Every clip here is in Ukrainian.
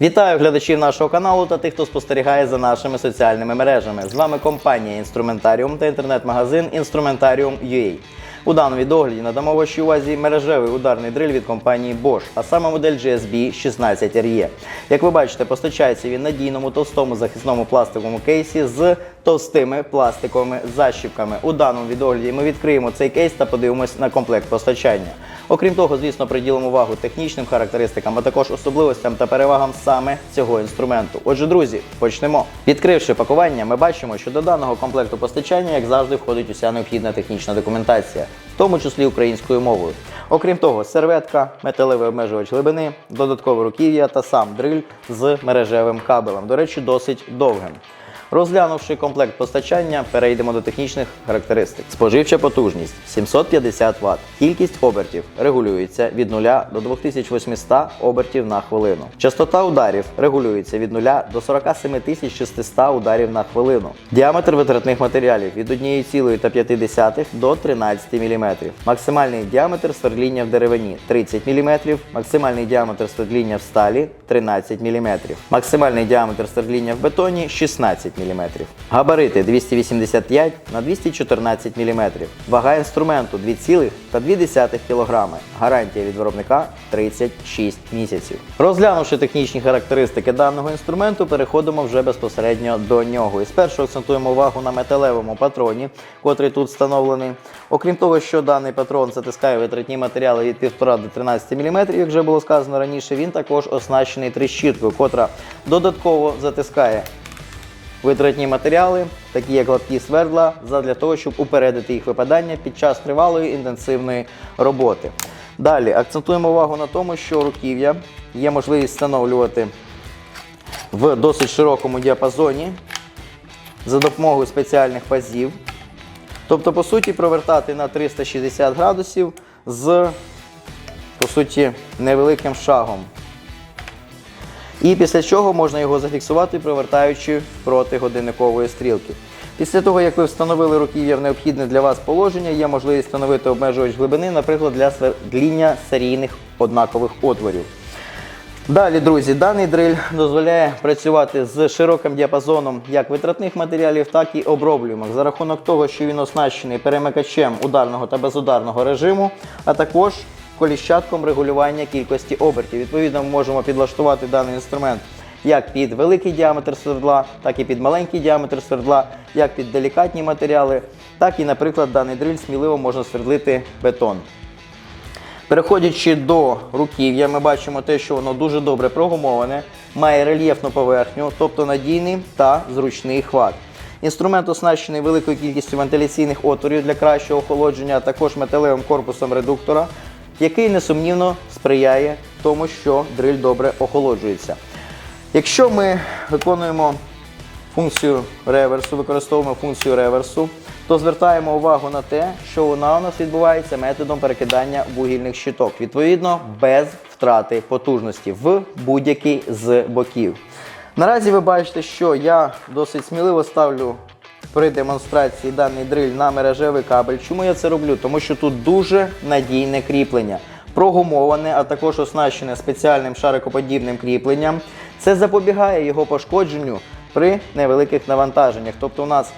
Вітаю глядачів нашого каналу та тих, хто спостерігає за нашими соціальними мережами. З вами компанія Інструментаріум та інтернет-магазин Інструментаріум.ua. У даному відогляді надамо вашій увазі мережевий ударний дриль від компанії Bosch, а саме модель GSB 16 RE. Як ви бачите, постачається він надійному товстому захисному пластиковому кейсі з товстими пластиковими защіпками. У даному відогляді ми відкриємо цей кейс та подивимось на комплект постачання. Окрім того, звісно, приділимо увагу технічним характеристикам, а також особливостям та перевагам саме цього інструменту. Отже, друзі, почнемо. Відкривши пакування, ми бачимо, що до даного комплекту постачання, як завжди, входить уся необхідна технічна документація, в тому числі українською мовою. Окрім того, серветка, металевий обмежувач глибини, додаткове руків'я та сам дриль з мережевим кабелем. До речі, досить довгим. Розглянувши комплект постачання, перейдемо до технічних характеристик. Споживча потужність 750 Вт. Кількість обертів регулюється від 0 до 2800 обертів на хвилину. Частота ударів регулюється від 0 до 47 600 ударів на хвилину. Діаметр витратних матеріалів від 1,5 до 13 мм. Максимальний діаметр сверління в деревині 30 мм, максимальний діаметр сверління в сталі 13 мм. Максимальний діаметр сверління в бетоні 16 мм. Габарити 285 на 214 мм. Вага інструменту 2,2 кг. Гарантія від виробника 36 місяців. Розглянувши технічні характеристики даного інструменту, переходимо вже безпосередньо до нього. І спершу акцентуємо увагу на металевому патроні, котрий тут встановлений. Окрім того, що даний патрон затискає витратні матеріали від 1,5 до 13 мм, як вже було сказано раніше, він також оснащений тріщіткою, котра додатково затискає витратні матеріали, такі як лапкі свердла, задля того, щоб упередити їх випадання під час тривалої інтенсивної роботи. Далі акцентуємо увагу на тому, що руків'я є можливість встановлювати в досить широкому діапазоні за допомогою спеціальних пазів. Тобто, по суті, провертати на 360 градусів з по суті невеликим шагом. І після чого можна його зафіксувати, провертаючи проти годинникової стрілки. Після того, як ви встановили руків'я в необхідне для вас положення, є можливість встановити обмежувач глибини, наприклад, для свердління серійних однакових отворів. Далі, друзі, даний дриль дозволяє працювати з широким діапазоном як витратних матеріалів, так і оброблюємих за рахунок того, що він оснащений перемикачем ударного та безударного режиму, а також коліщатком регулювання кількості обертів. Відповідно, ми можемо підлаштувати даний інструмент як під великий діаметр свердла, так і під маленький діаметр свердла, як під делікатні матеріали, так і, наприклад, даний дриль сміливо можна свердлити бетон. Переходячи до руків'я, ми бачимо те, що воно дуже добре прогумоване, має рельєфну поверхню, тобто надійний та зручний хват. Інструмент оснащений великою кількістю вентиляційних отворів для кращого охолодження, а також металевим корпусом редуктора, який несумнівно сприяє тому, що дриль добре охолоджується. Якщо ми виконуємо функцію реверсу, використовуємо функцію реверсу, то звертаємо увагу на те, що вона у нас відбувається методом перекидання вугільних щиток, відповідно, без втрати потужності в будь-який з боків. Наразі ви бачите, що я досить сміливо ставлю при демонстрації даний дриль на мережевий кабель. Чому я це роблю? Тому що тут дуже надійне кріплення. Прогумоване, а також оснащене спеціальним шарикоподібним кріпленням. Це запобігає його пошкодженню при невеликих навантаженнях. Тобто у нас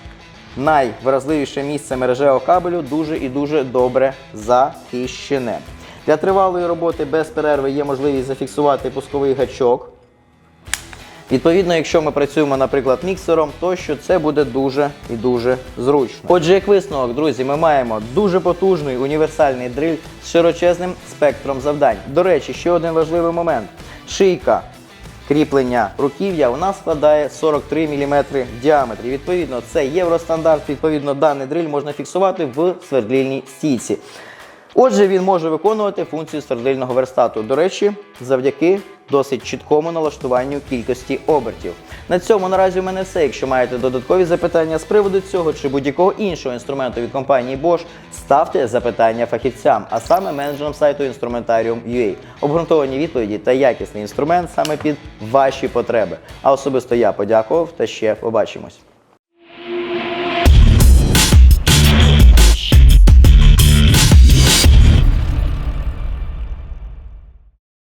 найвразливіше місце мережевого кабелю дуже і дуже добре захищене. Для тривалої роботи без перерви є можливість зафіксувати пусковий гачок. Відповідно, якщо ми працюємо, наприклад, міксером, то що це буде дуже і дуже зручно. Отже, як висновок, друзі, ми маємо дуже потужний універсальний дриль з широчезним спектром завдань. До речі, ще один важливий момент: шийка кріплення руків'я у нас складає 43 мм в діаметрі. Відповідно, це євростандарт. Відповідно, даний дриль можна фіксувати в свердлільній стійці. Отже, він може виконувати функцію свердильного верстату. До речі, завдяки досить чіткому налаштуванню кількості обертів. На цьому наразі у мене все. Якщо маєте додаткові запитання з приводу цього чи будь-якого іншого інструменту від компанії Bosch, ставте запитання фахівцям, а саме менеджерам сайту Instrumentarium.ua. Обґрунтовані відповіді та якісний інструмент саме під ваші потреби. А особисто я подякував та ще побачимось.